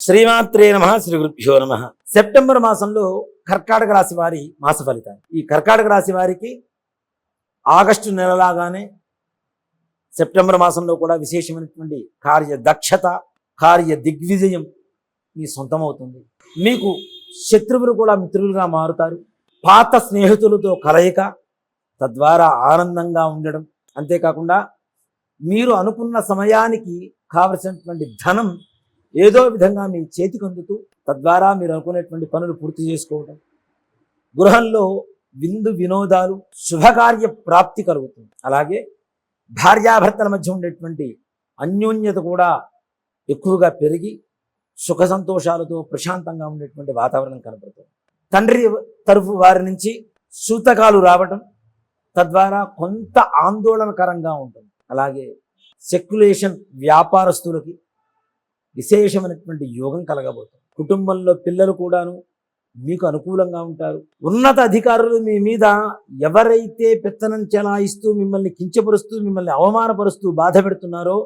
శ్రీమాత్రే నమ శ్రీ గురుభ్యో నమ. సెప్టెంబర్ మాసంలో కర్కాటక రాశి వారి మాస ఫలితాలు. ఈ కర్కాటక రాశి వారికి ఆగస్టు నెలలాగానే సెప్టెంబర్ మాసంలో కూడా విశేషమైనటువంటి కార్య దక్షత కార్య దిగ్విజయం మీ సొంతమవుతుంది. మీకు శత్రువులు కూడా మిత్రులుగా మారుతారు. పాత స్నేహితులతో కలయిక తద్వారా ఆనందంగా ఉండడం. అంతేకాకుండా మీరు అనుకున్న సమయానికి కావలసినటువంటి ధనం ఏదో విధంగా మీ చేతికి అందుతూ తద్వారా మీరు అనుకునేటువంటి పనులు పూర్తి చేసుకోవడం గృహంలో విందు వినోదాలు శుభకార్య ప్రాప్తి కలుగుతుంది. అలాగే భార్యాభర్తల మధ్య ఉండేటువంటి అన్యోన్యత కూడా ఎక్కువగా పెరిగి సుఖ సంతోషాలతో ప్రశాంతంగా ఉండేటువంటి వాతావరణం కనపడుతుంది. తండ్రి తరఫు వారి నుంచి సూతకాలు రావటం తద్వారా కొంత ఆందోళనకరంగా ఉంటుంది. అలాగే సెక్యులేషన్ వ్యాపారస్తులకి విశేషమైనటువంటి యోగం కలగబోతుంది. కుటుంబంలో పిల్లలు కూడాను మీకు అనుకూలంగా ఉంటారు. ఉన్నత అధికారులు మీ మీద ఎవరైతే పెత్తనం చెలాయిస్తూ మిమ్మల్ని కించపరుస్తూ మిమ్మల్ని అవమానపరుస్తూ బాధ పెడుతున్నారో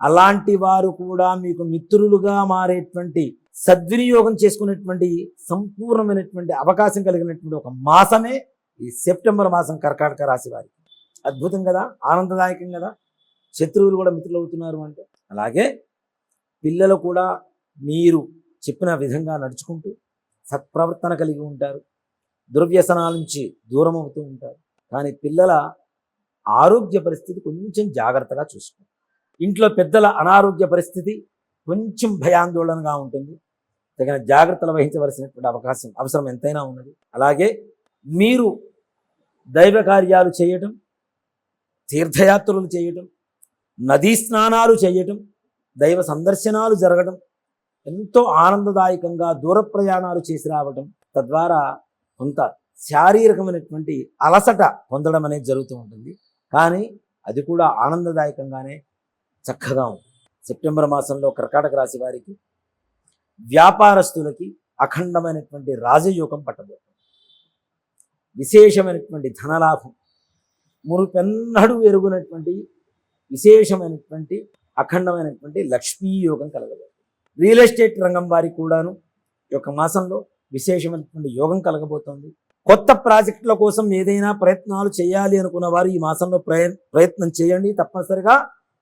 అలాంటి వారు కూడా మీకు మిత్రులుగా మారేటువంటి సద్వినియోగం చేసుకునేటువంటి సంపూర్ణమైనటువంటి అవకాశం కలిగినటువంటి ఒక మాసమే ఈ సెప్టెంబర్ మాసం కర్కాటక రాశి వారికి. అద్భుతం కదా? ఆనందదాయకం కదా? శత్రువులు కూడా మిత్రులు అవుతున్నారు అంటే. అలాగే పిల్లలు కూడా మీరు చెప్పిన విధంగా నడుచుకుంటూ సత్ప్రవర్తన కలిగి ఉంటారు. దుర్వ్యసనాల నుంచి దూరం అవుతూ ఉంటారు. కానీ పిల్లల ఆరోగ్య పరిస్థితి కొంచెం జాగ్రత్తగా చూసుకోండి. ఇంట్లో పెద్దల అనారోగ్య పరిస్థితి కొంచెం భయాందోళనగా ఉంటుంది. తగిన జాగ్రత్తలు వహించవలసినటువంటి అవకాశం అవసరం ఎంతైనా ఉన్నది. అలాగే మీరు దైవ కార్యాలు చేయటం తీర్థయాత్రలు చేయటం నదీ స్నానాలు చేయటం దైవ సందర్శనాలు జరగడం ఎంతో ఆనందదాయకంగా దూర ప్రయాణాలు చేసి రావడం తద్వారా కొంత శారీరకమైనటువంటి అలసట పొందడం అనేది జరుగుతూ ఉంటుంది. కానీ అది కూడా ఆనందదాయకంగానే చక్కగా ఉంది సెప్టెంబర్ మాసంలో కర్కాటక రాశి వారికి వ్యాపారస్తులకి అఖండమైనటువంటి రాజయోగం పట్టబోతుంది. విశేషమైనటువంటి ధనలాభం మురుపెన్నడు ఎరుగునటువంటి విశేషమైనటువంటి అఖండమైనటువంటి లక్ష్మీ యోగం కలగబోతుంది. రియల్ ఎస్టేట్ రంగం వారికి కూడాను ఈ యొక్క మాసంలో విశేషమైనటువంటి యోగం కలగబోతోంది. కొత్త ప్రాజెక్టుల కోసం ఏదైనా ప్రయత్నాలు చేయాలి అనుకున్న వారు ఈ మాసంలో ప్రయ ప్రయత్నం చేయండి. తప్పనిసరిగా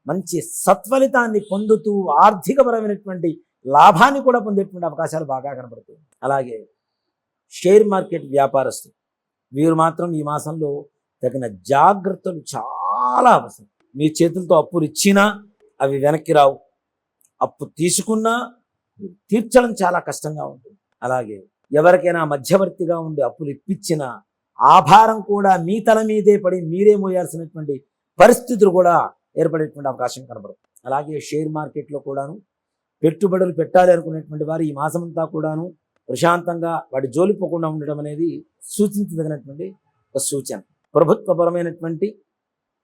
మంచి సత్ఫలితాన్ని పొందుతూ ఆర్థికపరమైనటువంటి లాభాన్ని కూడా పొందేటువంటి అవకాశాలు బాగా కనబడుతుంది అలాగే షేర్ మార్కెట్ వ్యాపారస్తులు వీరు మాత్రం ఈ మాసంలో తగిన జాగ్రత్తలు చాలా అవసరం. మీ చేతులతో అప్పులు ఇచ్చినా అవి వెనక్కి రావు. అప్పు తీసుకున్నా తీర్చడం చాలా కష్టంగా ఉంటుంది. అలాగే ఎవరికైనా మధ్యవర్తిగా ఉండి అప్పులు ఇప్పించిన ఆభారం కూడా మీ తల మీదే పడి మీరే మోయాల్సినటువంటి పరిస్థితులు కూడా ఏర్పడేటువంటి అవకాశం కనబడదు అలాగే షేర్ మార్కెట్లో కూడాను పెట్టుబడులు పెట్టాలి అనుకునేటువంటి వారు ఈ మాసమంతా కూడాను ప్రశాంతంగా వాటి జోలిపోకుండా ఉండడం అనేది సూచించదగినటువంటి ఒక సూచన. ప్రభుత్వపరమైనటువంటి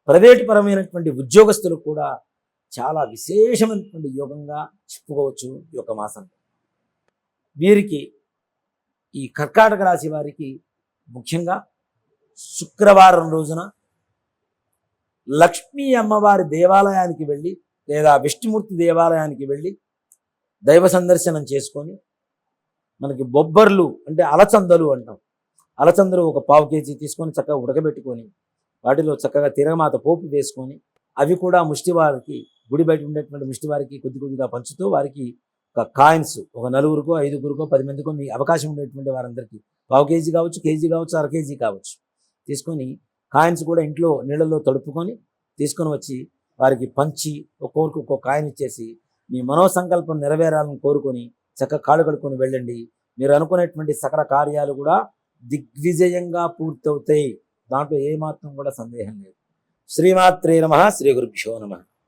ప్రైవేటు పరమైనటువంటి ఉద్యోగస్తులు కూడా చాలా విశేషమైనటువంటి యోగంగా చెప్పుకోవచ్చు ఈ యొక్క మాసం వీరికి ఈ కర్కాటక రాశి వారికి ముఖ్యంగా శుక్రవారం రోజున లక్ష్మీ అమ్మవారి దేవాలయానికి వెళ్ళి లేదా విష్ణుమూర్తి దేవాలయానికి వెళ్ళి దైవ సందర్శనం చేసుకొని మనకి బొబ్బర్లు అంటే అలచందలు అంటాం. అలచందలు ఒక పావు కేజీ తీసుకొని చక్కగా ఉడకబెట్టుకొని వాటిలో చక్కగా తిరగమాత పోపు వేసుకొని అవి కూడా ముష్టి వారికి గుడి బయట ఉండేటువంటి ముష్టి వారికి కొద్ది కొద్దిగా పంచుతూ వారికి ఒక కాయిన్స్ ఒక నలుగురికో ఐదుగురికో పది మందికో మీ అవకాశం ఉండేటువంటి వారందరికీ. పావు కేజీ కావచ్చు కేజీ కావచ్చు అర కేజీ కావచ్చు. తీసుకొని కాయిన్స్ కూడా ఇంట్లో నీళ్ళలో తడుపుకొని తీసుకొని వచ్చి వారికి పంచి ఒక్కొక్కరికి ఒక్కో కాయిన్ ఇచ్చేసి మీ మనోసంకల్పం నెరవేరాలని కోరుకొని చక్కగా కాళ్ళు కడుక్కొని వెళ్ళండి. మీరు అనుకునేటువంటి సకల కార్యాలు కూడా దిగ్విజయంగా పూర్తవుతాయి. దాంట్లో ఏమాత్రం కూడా సందేహం లేదు. శ్రీమాత్రే నమ శ్రీ గురుభ్యో నమ.